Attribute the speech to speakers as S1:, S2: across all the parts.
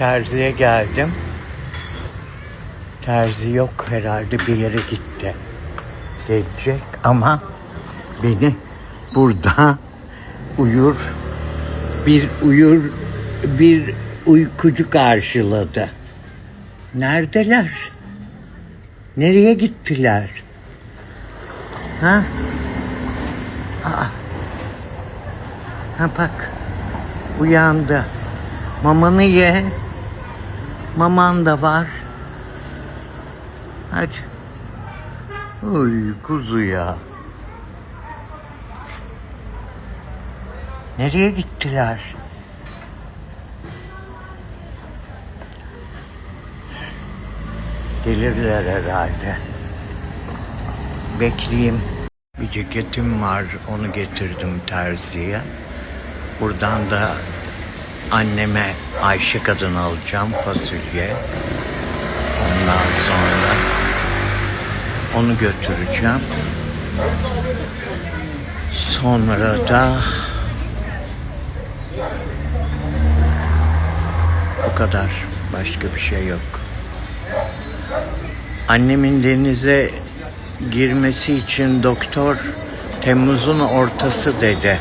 S1: terziye geldim. Terzi yok herhalde bir yere gitti. Gelecek ama beni burada uyur bir uyur bir uykucu karşıladı. Neredeler? Nereye gittiler? Ha? Aa. Ha bak. Uyandı. Mamanı ye. Maman da var. Hadi. Uy kuzu ya. Nereye gittiler? Gelirler herhalde. Bekleyeyim. Bir ceketim var, onu getirdim terziye. Buradan da anneme Ayşe kadın alacağım fasulye. Ondan sonra onu götüreceğim. Sonra da o kadar. Başka bir şey yok. Annemin denize girmesi için doktor Temmuz'un ortası dedi.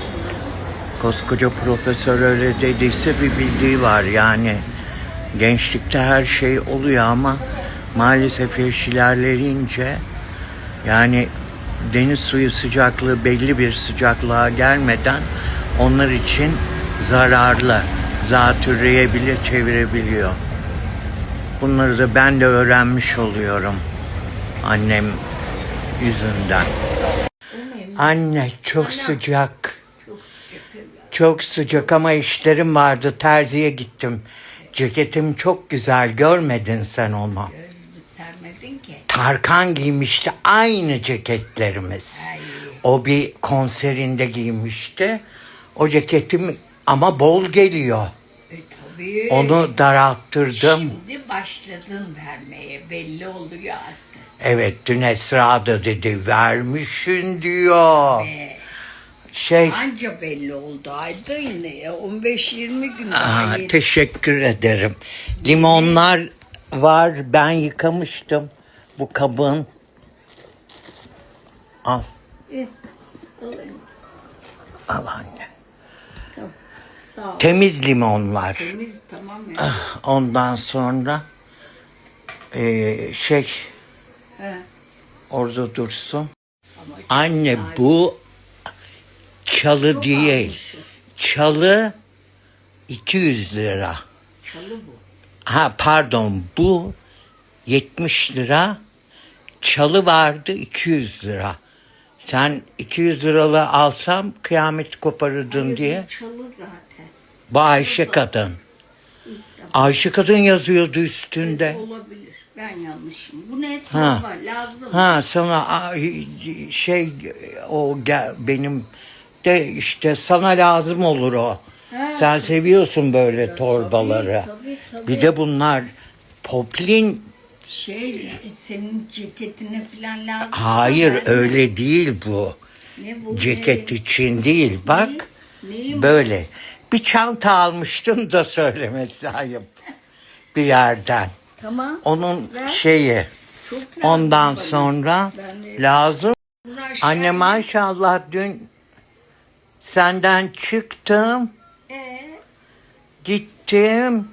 S1: Koskoca profesör öyle dediyse bir bildiği var yani. Gençlikte her şey oluyor ama maalesef yaş ilerleyince yani deniz suyu sıcaklığı belli bir sıcaklığa gelmeden onlar için zararlı. Zatürreye bile çevirebiliyor. Bunları da ben de öğrenmiş oluyorum. Annem yüzünden. Anne çok sıcak. Çok sıcak ama işlerim vardı. Terziye gittim. Ceketim çok güzel. Görmedin sen onu.
S2: Sermedin ki.
S1: Tarkan giymişti aynı ceketlerimiz.
S2: Ay.
S1: O bir konserinde giymişti. O ceketim ama bol geliyor.
S2: E tabii.
S1: Onu daralttırdım.
S2: Şimdi başladın vermeye belli oluyor artık.
S1: Evet dün Esra da dedi vermişsin diyor.
S2: E,
S1: Şey
S2: anca belli oldu ayda yine ya 15-20 gün daha
S1: aa,
S2: yeni.
S1: teşekkür ederim. Limonlar var ben yıkamıştım bu kabın. Al
S2: Eh, alayım.
S1: al anne.
S2: Tamam. Sağ ol.
S1: Temiz limonlar.
S2: Temiz tamam ya.
S1: Ondan sonra eee, şey
S2: He.
S1: orada dursun.
S2: Ama çok
S1: Anne
S2: güzel.
S1: bu çalı değil.
S2: almışsın.
S1: Çalı 200 lira.
S2: Çalı bu.
S1: Ha pardon bu 70 lira. Çalı vardı 200 lira. Sen 200 liralı alsam kıyamet koparırdın
S2: Hayır,
S1: diye.
S2: Çalı zaten.
S1: Bu Ayşe kadın. Ayşe kadın yazıyordu üstünde.
S2: Olabilir. Ben yanlışım. Bu ne
S1: Ha.
S2: torba lazım.
S1: Ha sana şey o benim de işte sana lazım olur o.
S2: Ha.
S1: Sen seviyorsun böyle torbaları.
S2: tabii, tabii.
S1: Bir de bunlar poplin
S2: Şey senin ceketine falan lazım.
S1: hayır
S2: de-
S1: öyle değil bu.
S2: Ne bu?
S1: Ceket
S2: ne?
S1: için değil bak.
S2: Neyim?
S1: Böyle. Bir çanta almıştım da söylemesi ayıp. Bir yerden.
S2: Tamam.
S1: Onun
S2: Ver.
S1: şeyi.
S2: Çok lazım
S1: Ondan
S2: bana.
S1: sonra lazım.
S2: Uğraş
S1: Anne
S2: yani.
S1: maşallah dün senden çıktım,
S2: Ee,
S1: gittim,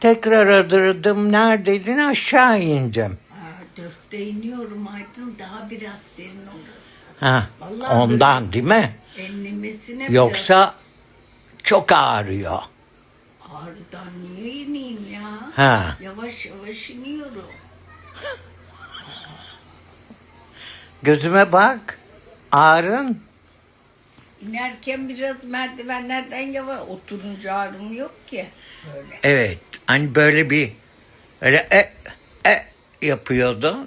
S1: tekrar aradım, neredeydin aşağı indim.
S2: aa, dörtte iniyorum Aydın daha biraz serin olur.
S1: Ha,
S2: Vallahi
S1: ondan değil mi?
S2: Enlemesine
S1: Yoksa çok ağrıyor.
S2: biraz ağrıdan niye ineyim ya?
S1: Ha.
S2: Yavaş yavaş iniyorum.
S1: Gözüme bak, ağrın.
S2: İnerken biraz merdivenlerden yavaş oturunca ağrım yok ki. Böyle.
S1: Evet, hani böyle bir öyle e, e yapıyordu.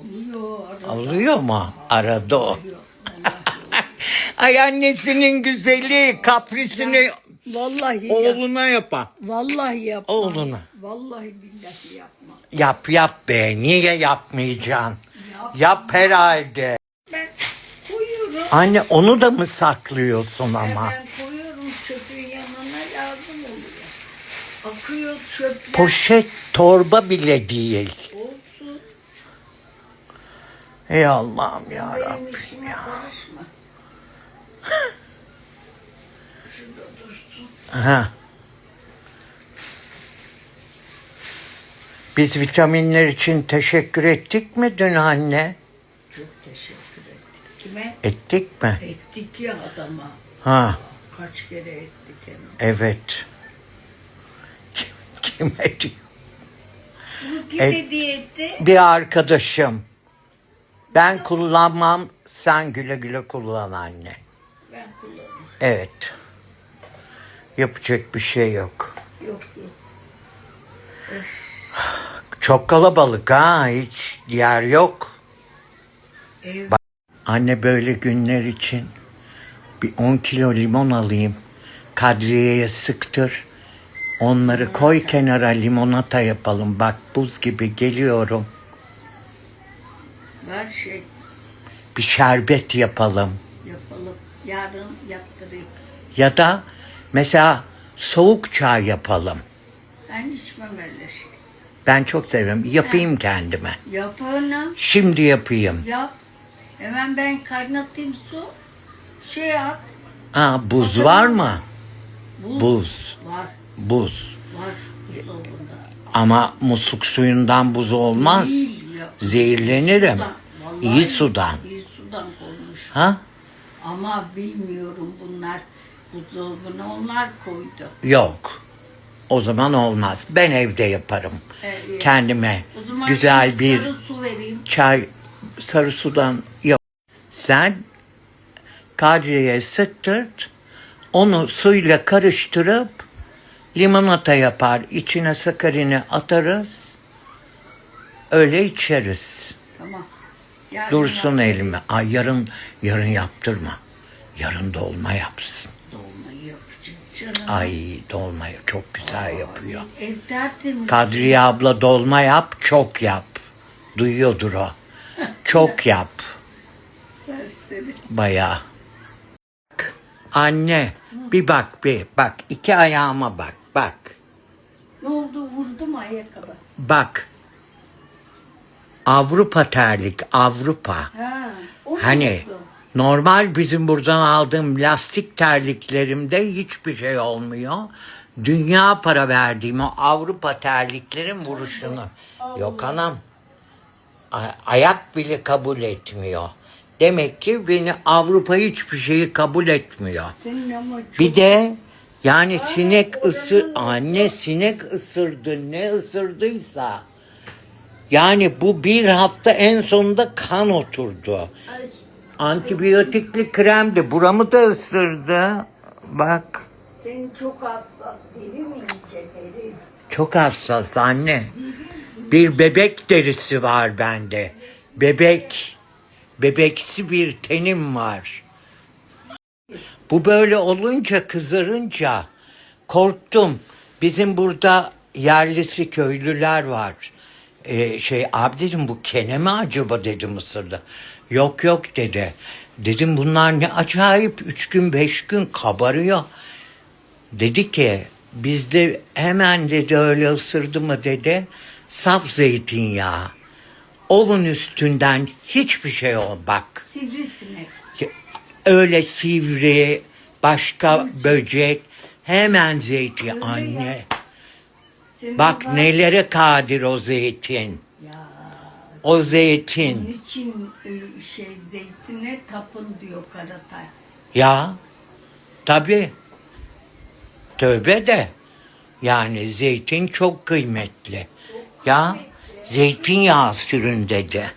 S2: Oluyor. arada
S1: Oluyor mu? Arada o.
S2: oluyor.
S1: Ay annesinin güzeli, kaprisini
S2: Vallahi yap.
S1: oğluna yapan.
S2: Vallahi yapma.
S1: Oğluna.
S2: Vallahi billahi yapma.
S1: Yap yap be. Niye yapmayacaksın?
S2: Yap.
S1: Yap herhalde. Anne onu da mı saklıyorsun ama?
S2: Ben koyuyorum çöpün yanına lazım oluyor. Akıyor çöpler.
S1: Poşet torba bile değil.
S2: Olsun.
S1: Ey Allah'ım ya
S2: Benim
S1: Rabbim
S2: işime
S1: ya.
S2: karışma. Şurada dursun.
S1: Ha. Biz vitaminler için teşekkür ettik mi dün anne?
S2: Çok teşekkür. Kime?
S1: Ettik mi?
S2: Ettik ya adama.
S1: Ha,
S2: Kaç kere ettik hem.
S1: evet. Kim, kime diyor?
S2: Kim
S1: Et-
S2: etti?
S1: Bir arkadaşım. Ben kullanmam, sen güle güle kullan anne.
S2: Ben kullanırım.
S1: Evet. Yapacak bir şey yok.
S2: Yok yok.
S1: Çok kalabalık ha, hiç yer yok.
S2: Ev
S1: Anne böyle günler için bir 10 kilo limon alayım. Kadriye'ye sıktır. Onları koy kenara limonata yapalım. Bak buz gibi geliyorum.
S2: var şey
S1: Bir şerbet yapalım.
S2: yapalım. Yarın yaptırayım.
S1: Ya da mesela soğuk çay yapalım.
S2: Ben içmem öyle şey.
S1: Ben çok seviyorum. Yapayım kendime.
S2: Yap.
S1: Şimdi yapayım.
S2: Yap. Hemen ben kaynatayım su. Şey at.
S1: Aa, buz var mı?
S2: Buz.
S1: Buz.
S2: Var.
S1: Buz.
S2: Var. Buzdolabında.
S1: Ama musluk suyundan buz olmaz.
S2: Değil ya.
S1: Zehirlenirim.
S2: Sudan. Vallahi
S1: İyi sudan.
S2: İyi sudan koymuş.
S1: Ha?
S2: Ama bilmiyorum bunlar buzdolabına onlar koydu.
S1: Yok. O zaman olmaz. Ben evde yaparım.
S2: Evet.
S1: Kendime güzel bir
S2: su vereyim.
S1: çay sarı sudan yap. Sen kadriye sıktırt. Onu suyla karıştırıp limonata yapar. İçine sakarini atarız. Öyle içeriz.
S2: Tamam. Yarın
S1: Dursun
S2: yap-
S1: elime. Ay yarın yarın yaptırma. Yarın dolma yapsın.
S2: Canım.
S1: Ay dolmayı çok güzel yapıyor.
S2: Ev tertemiz.
S1: Kadriye abla dolma yap, çok yap. Duyuyordur o. Çok yap. Bak, Anne bir bak bir bak iki ayağıma bak bak
S2: Ne oldu vurdum ayakkabı.
S1: bak Avrupa terlik Avrupa
S2: Ha. O
S1: hani
S2: oldu?
S1: normal bizim buradan aldığım lastik terliklerimde hiçbir şey olmuyor. Dünya para verdiğim o Avrupa terliklerin vuruşunu yok anam ayak bile kabul etmiyor. Demek ki beni Avrupa hiçbir şeyi kabul etmiyor.
S2: Çok
S1: Bir de yani sinek ısır anne sinek ısırdı ne ısırdıysa yani bu bir hafta en sonunda kan oturdu.
S2: Ay,
S1: Antibiyotikli kremdi buramı da ısırdı. Bak
S2: senin çok hassas deri mi deri?
S1: çok hassas anne. Bir bebek derisi var bende. Bebek bebeksi bir tenim var. Bu böyle olunca kızarınca korktum. Bizim burada yerlisi köylüler var. Ee, şey abi dedim bu kene mi acaba dedi Mısır'da. Yok yok dedi. Dedim bunlar ne acayip üç gün beş gün kabarıyor. Dedi ki bizde hemen dedi öyle ısırdı mı dedi saf zeytinyağı. Ovun üstünden hiçbir şey ol bak.
S2: Sivrisinek.
S1: Öyle sivri, başka böcek, hemen zeytin
S2: Öyle
S1: anne.
S2: ya.
S1: Bak
S2: var-
S1: nelere kadir o zeytin.
S2: Ya
S1: O zeytin.
S2: onun için e, şey zeytine tapın diyor Karatay.
S1: Ya tabi. Tövbe de. Yani zeytin çok kıymetli. Ya zeytinyağı sürün dedi.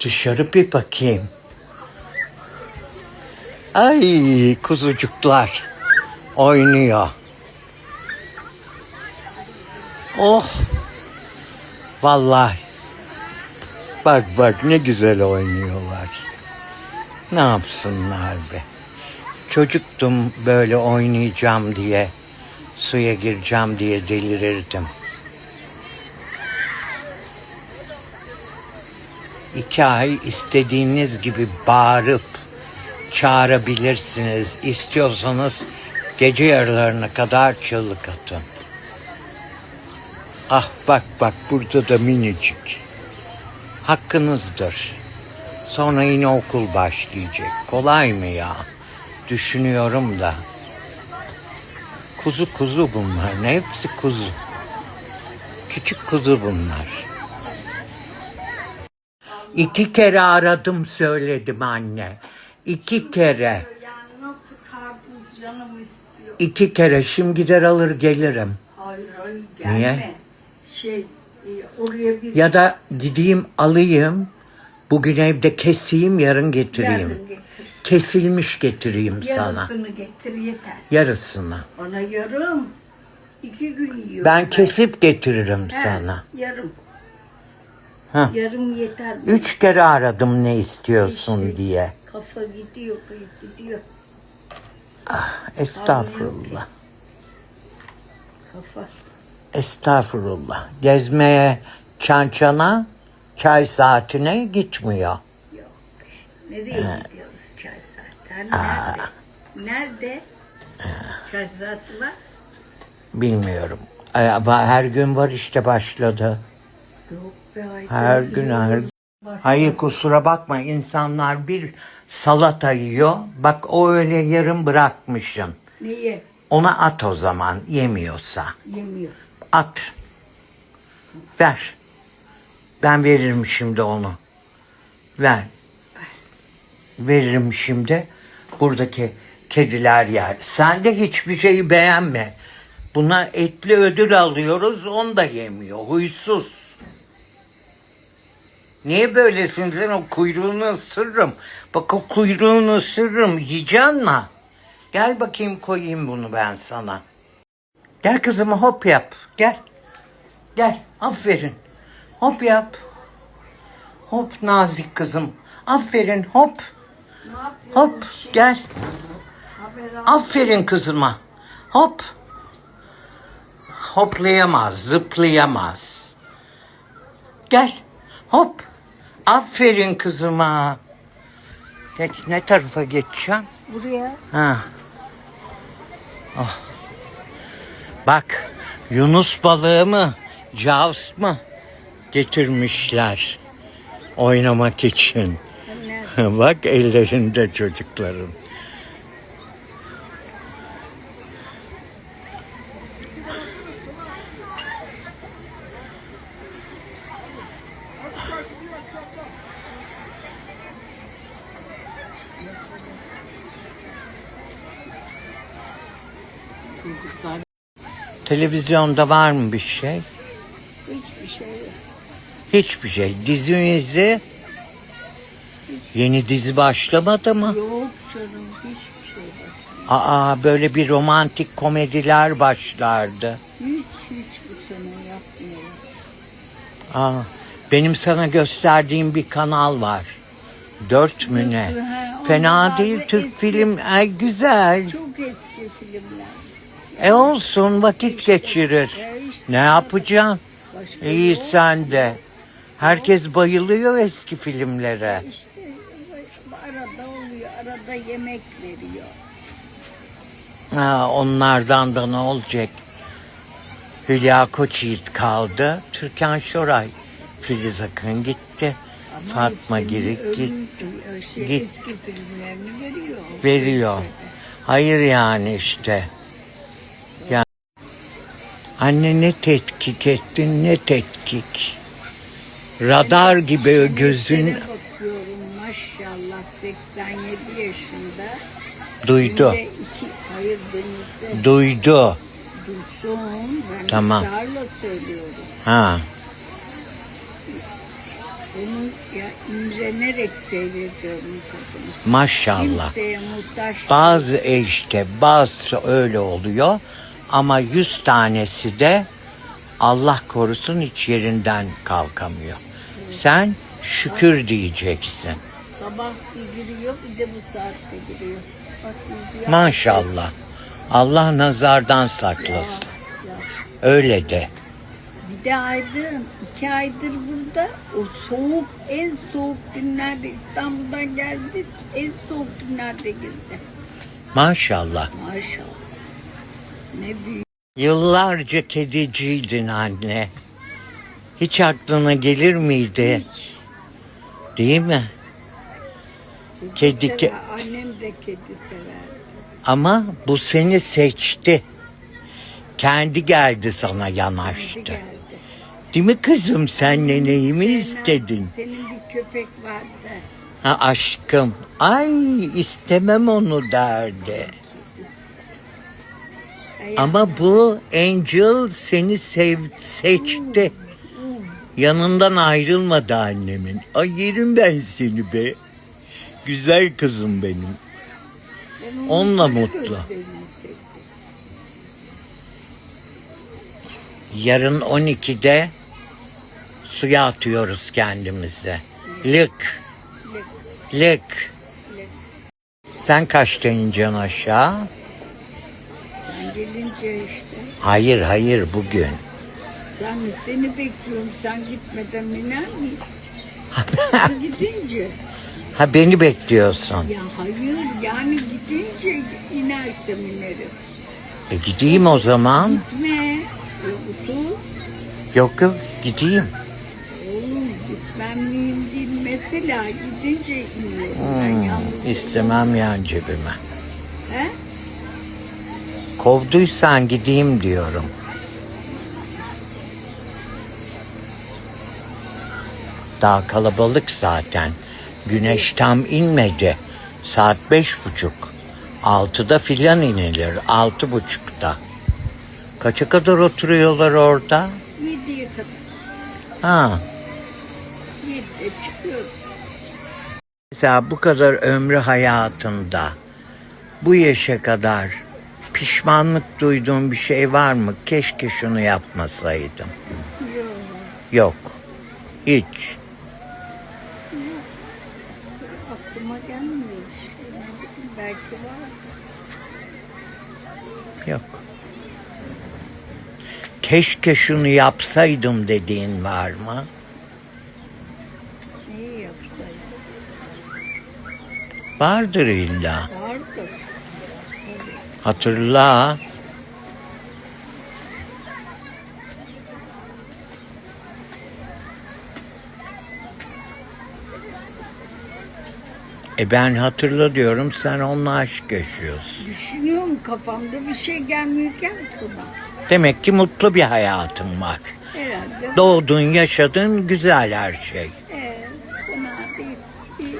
S1: Dışarı bir bakayım. Ay kuzucuklar oynuyor. Oh. Vallahi. Bak bak ne güzel oynuyorlar. Ne yapsınlar be. Çocuktum böyle oynayacağım diye. Suya gireceğim diye delirirdim. İki ay istediğiniz gibi bağırıp çağırabilirsiniz. İstiyorsanız gece yarılarına kadar çığlık atın. Ah bak bak burada da minicik. Hakkınızdır. Sonra yine okul başlayacak. Kolay mı ya? Düşünüyorum da. Kuzu kuzu bunlar. Hepsi kuzu. Küçük kuzu bunlar. İki kere aradım söyledim anne. İki kere. İki kere. Şimdi gider alır gelirim. Niye? Ya da gideyim alayım. Bugün evde keseyim yarın getireyim.
S2: yarın.
S1: Kesilmiş getireyim sana.
S2: Yarısını getir yeter.
S1: Yarısını.
S2: Bana yarım. iki gün yiyor.
S1: Ben kesip getiririm
S2: He,
S1: sana.
S2: Yarım.
S1: Ha.
S2: Yarım yeter.
S1: Üç kere aradım ne istiyorsun
S2: İşte.
S1: diye.
S2: Kafa gidiyor, kıyıp gidiyor.
S1: Estağfurullah.
S2: Kafa.
S1: Estağfurullah. Gezmeye çan çana çay saatine gitmiyor.
S2: Yok. Nereye gidiyoruz çay Nerede? Nerede? Var?
S1: Bilmiyorum. Her gün var işte başladı.
S2: Yok be.
S1: Her gün her. Hayır kusura bakma insanlar bir salata yiyor. Bak o öyle yarım bırakmışsın.
S2: Niye?
S1: Ona at o zaman yemiyorsa.
S2: Yemiyor.
S1: At. Ver. Ben veririm şimdi onu. Ver. Veririm şimdi. Buradaki kediler yer. Sen de hiçbir şeyi beğenme. Buna etli ödül alıyoruz. Onu da yemiyor. Huysuz. Niye böylesin sen o kuyruğunu ısırırım. Bak o kuyruğunu ısırırım. Yiyeceksin mi? Gel bakayım koyayım bunu ben sana. Gel kızım hop yap. Gel. Gel. Aferin. Hop yap. Hop nazik kızım. Aferin hop. Hop gel. Aferin kızıma. Hop. Hoplayamaz, zıplayamaz. Gel. Hop. Aferin kızıma. Geç, ne tarafa geçeceğim?
S2: Buraya.
S1: Ha. Oh. Bak Yunus balığı mı, Jaws mı getirmişler oynamak için. Bak ellerinde çocukların.
S2: Çocuklar
S1: Televizyonda var mı bir şey?
S2: hiçbir şey yok.
S1: Hiçbir şey. Dizi mi izle? Yeni dizi başlamadı mı?
S2: Yok canım hiçbir şey yok.
S1: Aa böyle bir romantik komediler başlardı.
S2: Hiç hiç bu sene yapmıyorlar.
S1: Aa, benim sana gösterdiğim bir kanal var. Dört mü ne?
S2: Ha,
S1: Fena
S2: onlar
S1: değil
S2: da
S1: Türk
S2: eski.
S1: film. Ay güzel.
S2: Çok eski filmler.
S1: E olsun vakit geçirir.
S2: İşte
S1: Ne yapacaksın?
S2: başka
S1: İyi
S2: yok.
S1: sen de. Herkes bayılıyor eski filmlere.
S2: İşte arada yemek veriyor.
S1: Ha, onlardan da ne olacak? Hülya Koçyiğit kaldı. Türkan Şoray. Filiz Akın gitti.
S2: Ama
S1: Fatma Girik gitti.
S2: Şey,
S1: Git.
S2: Eski filmlerini veriyor.
S1: Veriyor. Hayır yani işte. Ya anne ne tetkik ettin ne tetkik. Radar gibi gözün
S2: 87 yaşında.
S1: duydu.
S2: Günde iki, hayır denizde
S1: Duydu.
S2: dursun. Ben
S1: Tamam.
S2: ısrarla söylüyorum.
S1: Ha.
S2: Onu ya imrenerek seyrediyorum kadını.
S1: Maşallah.
S2: Kimseye muhtaç
S1: Bazı işte bazı öyle oluyor ama yüz tanesi de Allah korusun hiç yerinden kalkamıyor. Sen şükür diyeceksin.
S2: Sabah bir giriyor bir de bu saatte giriyor. Bak yüzü ya-
S1: Maşallah. Allah nazardan saklasın.
S2: ya.
S1: Öyle de.
S2: Bir de Aydın iki aydır burada. O soğuk, en soğuk günlerde İstanbul'dan geldi. En soğuk günlerde girdi.
S1: Maşallah.
S2: Maşallah. Ne büyük.
S1: Yıllarca kediciydin anne. Hiç aklına gelir miydi? Değil mi? Kedi
S2: sever.
S1: ke-
S2: Annem de kedi sever.
S1: Ama bu seni seçti. Kendi geldi sana yanaştı.
S2: Kendi geldi.
S1: Değil mi kızım sen neneyi
S2: Senin-
S1: istedin?
S2: Senin bir köpek vardı.
S1: Ha aşkım. Ay istemem onu derdi.
S2: Ay,
S1: Ama bu Angel seni sev, seçti. Yanından ayrılmadı annemin. Ay yerim ben seni be. Güzel kızım benim.
S2: ben onu
S1: onunla mutlu. Yarın 12'de suya atıyoruz kendimizi. Lık.
S2: Lık.
S1: Sen kaçta ineceksin aşağı?
S2: Sen gelince işte.
S1: Hayır hayır bugün.
S2: Sen seni bekliyorum. Sen gitmeden iner miyim? Sen gidince.
S1: Ha beni bekliyorsun.
S2: Ya hayır yani gidince inersem inerim.
S1: E gideyim o zaman.
S2: Gitme. E, otur.
S1: Yok yok gideyim.
S2: Oğlum gitmem miyim değil. Mesela gidince iniyorum. Ben
S1: Hmm, istemem yani cebime.
S2: He?
S1: Kovduysan gideyim diyorum. Daha kalabalık zaten. Güneş tam inmedi. Saat beş buçuk. Altıda filan inilir. Altı buçukta. Kaça kadar oturuyorlar orada?
S2: Yediye kadar.
S1: Ha.
S2: Yedide çıkıyoruz.
S1: Mesela bu kadar ömrü hayatında bu yaşa kadar pişmanlık duyduğun bir şey var mı? Keşke şunu yapmasaydım.
S2: Yok.
S1: Yok. Hiç.
S2: Aklıma gelmiyor bir şey. Ne bileyim, belki var.
S1: Yok. Keşke şunu yapsaydım dediğin var mı?
S2: Neyi yapsaydım?
S1: Vardır illa.
S2: Vardır.
S1: Hatırla. E ben hatırla diyorum sen onunla aşk yaşıyorsun.
S2: Düşünüyorum kafamda bir şey gelmiyor ki aklıma.
S1: Demek ki mutlu bir hayatın var.
S2: Herhalde.
S1: Doğdun yaşadın güzel her şey.
S2: Ee, fena değil. İyi.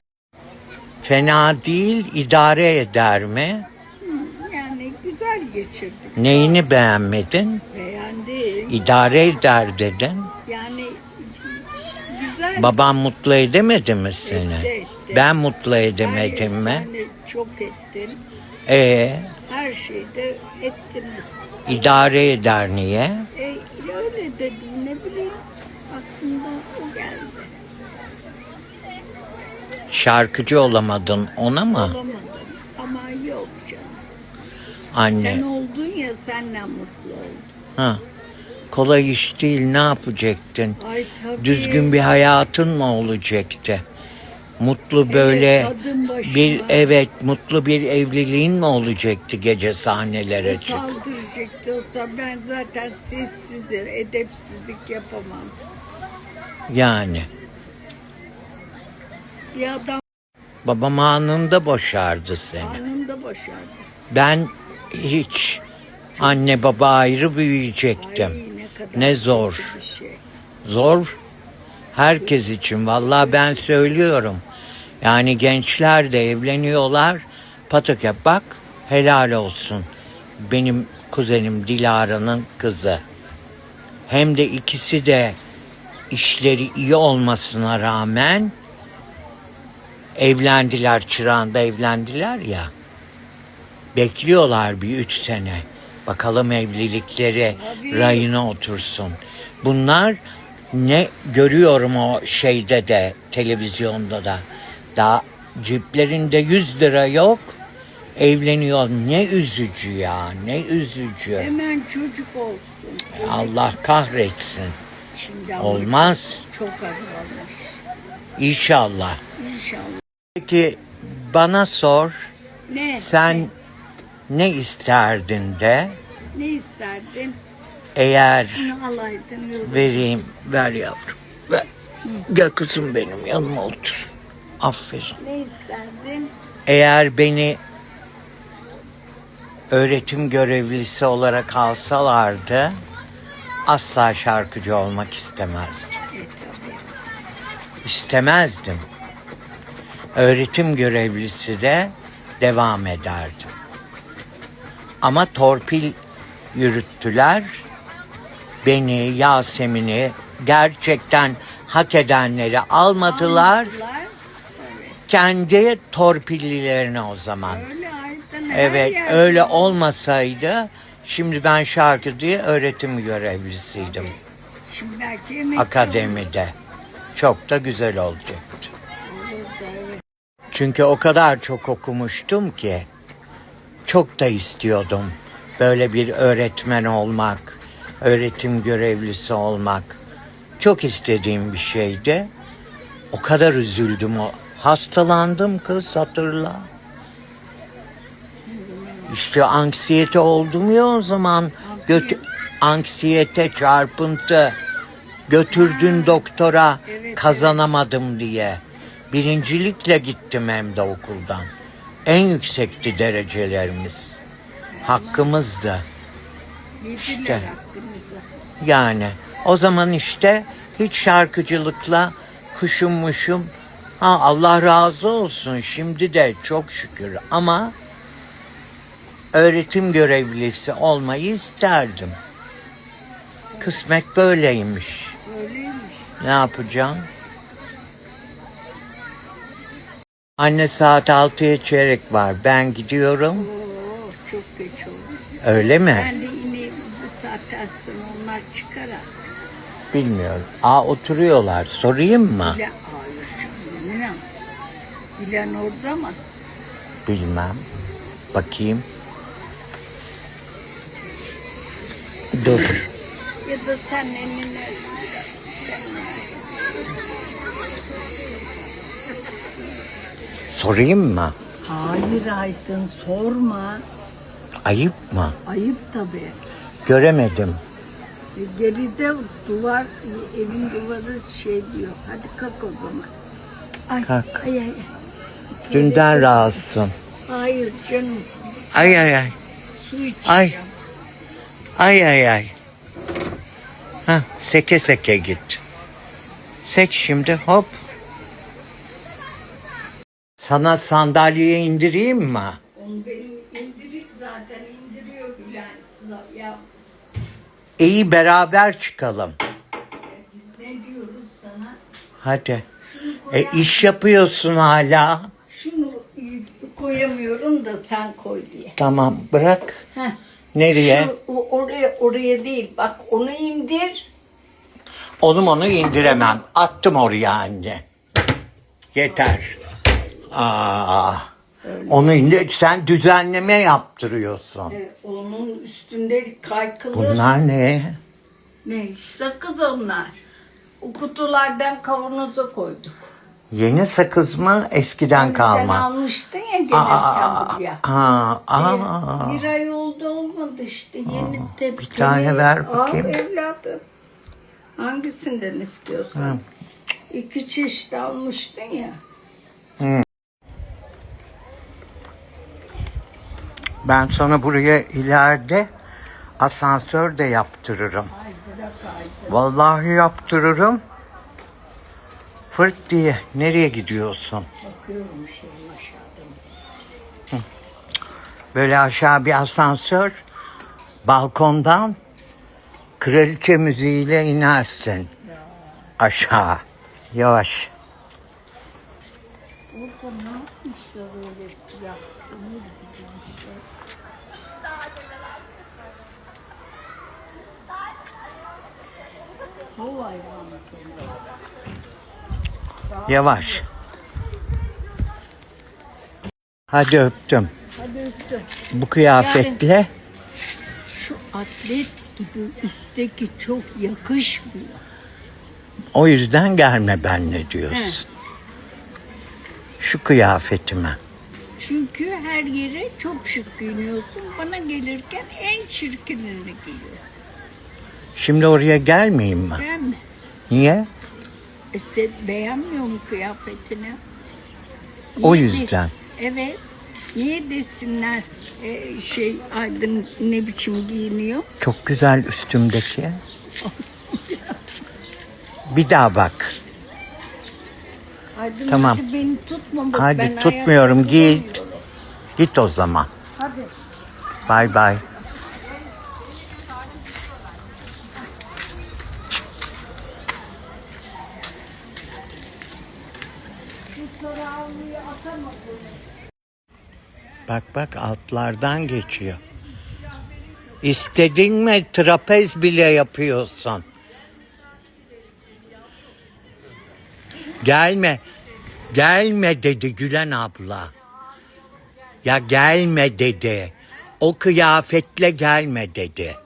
S1: Fena değil idare eder mi?
S2: Yani güzel geçirdik.
S1: Neyini beğenmedin?
S2: Beğendim.
S1: İdare eder dedin.
S2: Yani güzel.
S1: Babam mutlu edemedi mi seni?
S2: Etti.
S1: Ben mutlu edemedim mi?
S2: Çok ettin.
S1: E
S2: Her şeyde ettiniz.
S1: idare eder niye?
S2: E, öyle dedim ne bileyim. Aslında o geldi.
S1: Şarkıcı olamadın ona mı?
S2: Olamadım. Ama yok canım.
S1: Anne.
S2: Sen oldun ya senle mutlu oldum.
S1: Ha. Kolay iş değil ne yapacaktın?
S2: Ay tabii.
S1: Düzgün bir hayatın mı olacaktı? Mutlu böyle
S2: başıma.
S1: bir evet mutlu bir evliliğin mi olacaktı gece sahnelere çık?
S2: Saldıracaktı olsa ben zaten sessizim. Edepsizlik yapamam.
S1: Yani
S2: Bir adam
S1: babam anında boşardı seni.
S2: anında boşardı.
S1: Ben hiç anne baba ayrı büyüyecektim.
S2: Ay ne
S1: Ne zor.
S2: şey.
S1: Zor. Herkes için. Vallahi ben söylüyorum. Yani gençler de evleniyorlar. Patık yap bak. Helal olsun. Benim kuzenim Dilara'nın kızı. Hem de ikisi de işleri iyi olmasına rağmen evlendiler. Çırağında evlendiler ya. Bekliyorlar bir üç sene. Bakalım evlilikleri
S2: Tabii.
S1: rayına otursun. Bunlar ne görüyorum o şeyde de televizyonda da. Daha ceplerinde 100 lira yok. Evleniyor. Ne üzücü ya. Ne üzücü.
S2: Hemen çocuk olsun.
S1: Allah kahretsin.
S2: Şimdi ama
S1: Olmaz.
S2: Çok azalmış.
S1: İnşallah.
S2: İnşallah.
S1: Peki bana sor.
S2: Ne?
S1: Sen ne isterdin de
S2: Ne isterdin?
S1: eğer
S2: Şunu alaydın. yürü.
S1: vereyim. Ver yavrum. Ver. Gel kızım benim yanıma otur. Aferin.
S2: Ne isterdin?
S1: Eğer beni öğretim görevlisi olarak alsalardı asla şarkıcı olmak istemezdim. İstemezdim. Öğretim görevlisi de devam ederdim. Ama torpil yürüttüler. Beni, Yasemin'i gerçekten hak edenleri almadılar.
S2: Aldılar.
S1: Kendi torpillilerine o zaman.
S2: Öyle
S1: Evet
S2: yerde.
S1: öyle olmasaydı şimdi ben şarkı diye öğretim görevlisiydim
S2: Şimdi belki emekli
S1: akademide. Çok da güzel olacaktı.
S2: evet.
S1: Çünkü o kadar çok okumuştum ki çok da istiyordum böyle bir öğretmen olmak, öğretim görevlisi olmak. Çok istediğim bir şeydi. O kadar üzüldüm o. Hastalandım kız hatırla. İşte anksiyete oldum ya o zaman. Göt anksiyete, çarpıntı. Götürdün doktora
S2: evet,
S1: kazanamadım diye. Birincilikle gittim hem de okuldan. En yüksekti derecelerimiz. Hakkımızdı. İşte. Yani o zaman işte hiç şarkıcılıkla kuşummuşum. Ha Allah razı olsun şimdi de çok şükür ama öğretim görevlisi olmayı isterdim. Kısmet böyleymiş.
S2: Öyleymiş.
S1: Ne yapacağım? Anne saat altıya çeyrek var. Ben gidiyorum.
S2: Oo, çok geç oldu.
S1: Öyle mi?
S2: Ben de yine bu saatten sonra onlar çıkar artık.
S1: Bilmiyorum. Aa oturuyorlar. Sorayım mı?
S2: Bilmem. Bilen orada mı?
S1: Bilmem. Bakayım. Dur.
S2: Ya da sen eline
S1: Sorayım mı?
S2: Hayır Aydın sorma.
S1: Ayıp mı?
S2: Ayıp tabii.
S1: Göremedim.
S2: E, Geride duvar, evin duvarı şey diyor. Hadi kalk o zaman. Ay,
S1: Kalk.
S2: Ay, ay, ay.
S1: Dünden rahatsın.
S2: Hayır canım.
S1: Ay ay ay.
S2: Su içeceğim.
S1: Ay. Ay ay ay. Ha, seke seke git. Sek şimdi hop. Sana sandalyeyi indireyim mi?
S2: Onu benim indirir zaten indiriyor Bülent. Ya
S1: İyi beraber çıkalım.
S2: biz ne diyoruz sana?
S1: Hadi. E iş yapıyorsun hala.
S2: Koyamıyorum da sen koy diye.
S1: Tamam bırak.
S2: Heh.
S1: Nereye?
S2: Şu, o- oraya oraya değil. Bak onu indir.
S1: Onu onu indiremem. Attım oraya anne. Yeter. Aa, onu indir. Sen düzenleme yaptırıyorsun.
S2: Ee, onun üstünde kaykılı.
S1: Bunlar ne?
S2: Ne sakız onlar. O kutulardan kavanoza koyduk.
S1: Yeni sakız mı? Eskiden
S2: Sen
S1: kalma.
S2: almıştın ya gelirken
S1: Aa,
S2: buraya.
S1: aa, aa.
S2: Bir, bir ay oldu olmadı işte. Yeni tepki.
S1: bir tane ver bakayım.
S2: Al evladım. Hangisinden istiyorsan. İki çeşit almıştın ya.
S1: Ben sana buraya ileride asansör de yaptırırım. Vallahi yaptırırım. Fırt diye. Nereye gidiyorsun?
S2: Bakıyorum şeyin aşağıdan.
S1: Böyle aşağı bir asansör. Balkondan kraliçe müziğiyle inersin. Aşağı. Yavaş.
S2: Orada ne yapmışlar öyle siyah? Onu gitmişler.
S1: Yavaş. Hadi öptüm.
S2: Hadi öptüm.
S1: Bu kıyafetle
S2: Şu atlet gibi üstteki çok yakışmıyor.
S1: O yüzden gelme benle diyorsun. Şu kıyafetime.
S2: Çünkü her yere çok şık giyiniyorsun. Bana gelirken en çirkinini giyiyorsun.
S1: Şimdi oraya gelmeyeyim mi?
S2: Mi?
S1: Niye?
S2: E sen beğenmiyor mu kıyafetini?
S1: O
S2: Niye
S1: yüzden.
S2: de- evet. Niye desinler e, şey Aydın ne biçim giyiniyor?
S1: Çok güzel üstümdeki. Bir daha bak.
S2: Aydın
S1: Tamam.
S2: beni tutma. Bak,
S1: Hadi
S2: ben
S1: tutmuyorum git. Git o zaman.
S2: Hadi.
S1: Bay bay. Bak bak altlardan geçiyor. İstedin mi trapez bile yapıyorsun. Gelme. Gelme dedi Gülen abla. Ya gelme dedi. O kıyafetle gelme dedi.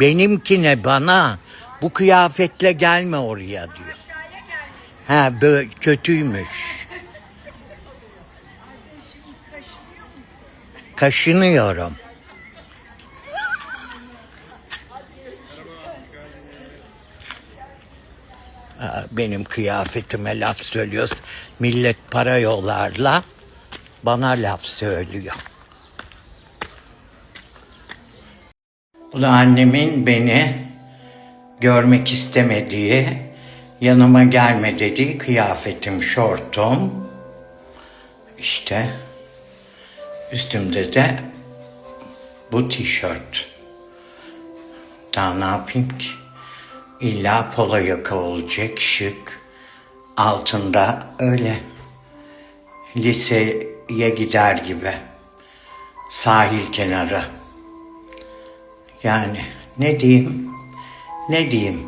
S1: Benimkine bana bu kıyafetle gelme oraya diyor. Ha böyle kötüymüş. Kaşınıyorum. Benim kıyafetime laf söylüyorsun. Millet para yollarla bana laf söylüyor. Bu da annemin beni görmek istemediği, yanıma gelme dediği kıyafetim, şortum. İşte üstümde de bu tişört. Daha ne yapayım ki? İlla polo yaka olacak şık. Altında öyle liseye gider gibi. Sahil kenarı. Yani ne diyeyim? Ne diyeyim?